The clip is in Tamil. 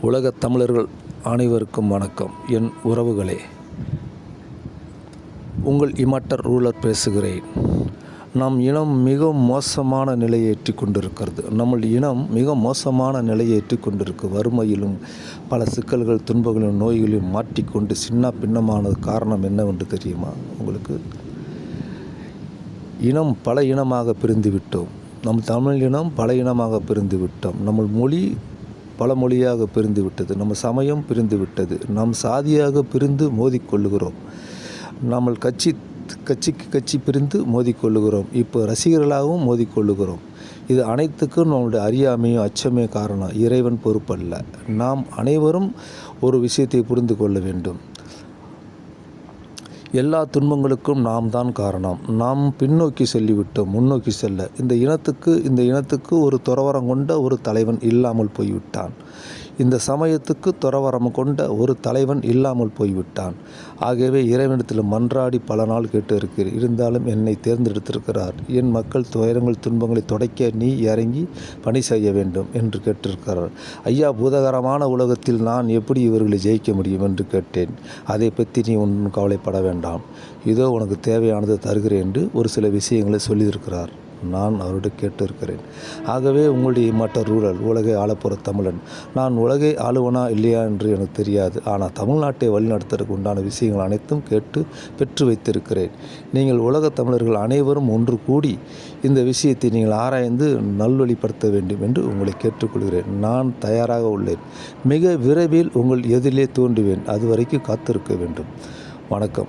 உலகத் தமிழர்கள் அனைவருக்கும் வணக்கம். என் உறவுகளே உங்கள் இமட்டர் ரூலர் பேசுகிறேன். நம் இனம் மிக மோசமான நிலையை எட்டி கொண்டிருக்கிறது. நம்ம இனம் மிக மோசமான நிலையை எட்டி கொண்டிருக்கு. வறுமையிலும் பல சிக்கல்கள் துன்பங்களும் நோய்களையும் மாட்டிக்கொண்டு சின்ன பின்னமானது காரணம் என்னவென்று தெரியுமா? உங்களுக்கு? இனம் பல இனமாக பிரிந்து விட்டோம் நம் தமிழ் இனம் பல இனமாக பிரிந்து விட்டோம் நம்ம மொழி பல மொழியாக பிரிந்து விட்டது நம்ம சமயம் பிரிந்து விட்டது நாம் சாதியாக பிரிந்து மோதிக்கொள்ளுகிறோம். நம்ம கட்சி கட்சிக்கு கட்சி பிரிந்து மோதிக்கொள்ளுகிறோம். இப்போ ரசிகர்களாகவும் மோதிக்கொள்ளுகிறோம். இது அனைத்துக்கும் நம்மளுடைய அறியாமையும் அச்சமே காரணம். இறைவன் பொறுப்பல்ல. நாம் அனைவரும் ஒரு விஷயத்தை புரிந்து கொள்ள வேண்டும். எல்லா துன்பங்களுக்கும் நாம் தான் காரணம். நாம் பின்னோக்கி செல்லிவிட்டோம் முன்னோக்கி செல்ல. இந்த இனத்துக்கு இந்த இனத்துக்கு ஒரு துறவரம் கொண்ட ஒரு தலைவன் இல்லாமல் போய்விட்டான். இந்த சமயத்துக்கு துறவரம் கொண்ட ஒரு தலைவன் இல்லாமல் போய்விட்டான். ஆகவே இறைவனத்தில் மன்றாடி பல நாள் கேட்டு இருக்கிறேன் இருந்தாலும் என்னை தேர்ந்தெடுத்திருக்கிறார். என் மக்கள் துயரங்கள் துன்பங்களை துடைக்க நீ இறங்கி பணி செய்ய வேண்டும் என்று கேட்டிருக்கிறார். ஐயா பூதகரமான உலகத்தில் நான் எப்படி இவர்களை ஜெயிக்க முடியும் என்று கேட்டேன். அதை பற்றி நீ ஒன்றும் கவலைப்பட வேண்டாம். இதோ உனக்கு தேவையானது தருகிறேன் என்று ஒரு சில விஷயங்களை சொல்லியிருக்கிறார். நான் அவரோடு கேட்டிருக்கிறேன். ஆகவே உங்களுடைய மற்ற ரூரல் உலகை ஆளப்போகிற தமிழன். நான் உலகை ஆளுவனா இல்லையா என்று எனக்கு தெரியாது. ஆனால் தமிழ்நாட்டை வழிநடத்துறதுக்கு உண்டான விஷயங்கள் அனைத்தும் கேட்டு பெற்று வைத்திருக்கிறேன். நீங்கள் உலக தமிழர்கள் அனைவரும் ஒன்று கூடி இந்த விஷயத்தை நீங்கள் ஆராய்ந்து நல்வழிப்படுத்த வேண்டும் என்று உங்களை கேட்டுக்கொள்கிறேன். நான் தயாராக உள்ளேன். மிக விரைவில் உங்கள் எதிலே தோன்றுவேன். அதுவரைக்கும் காத்திருக்க வேண்டும். வணக்கம்.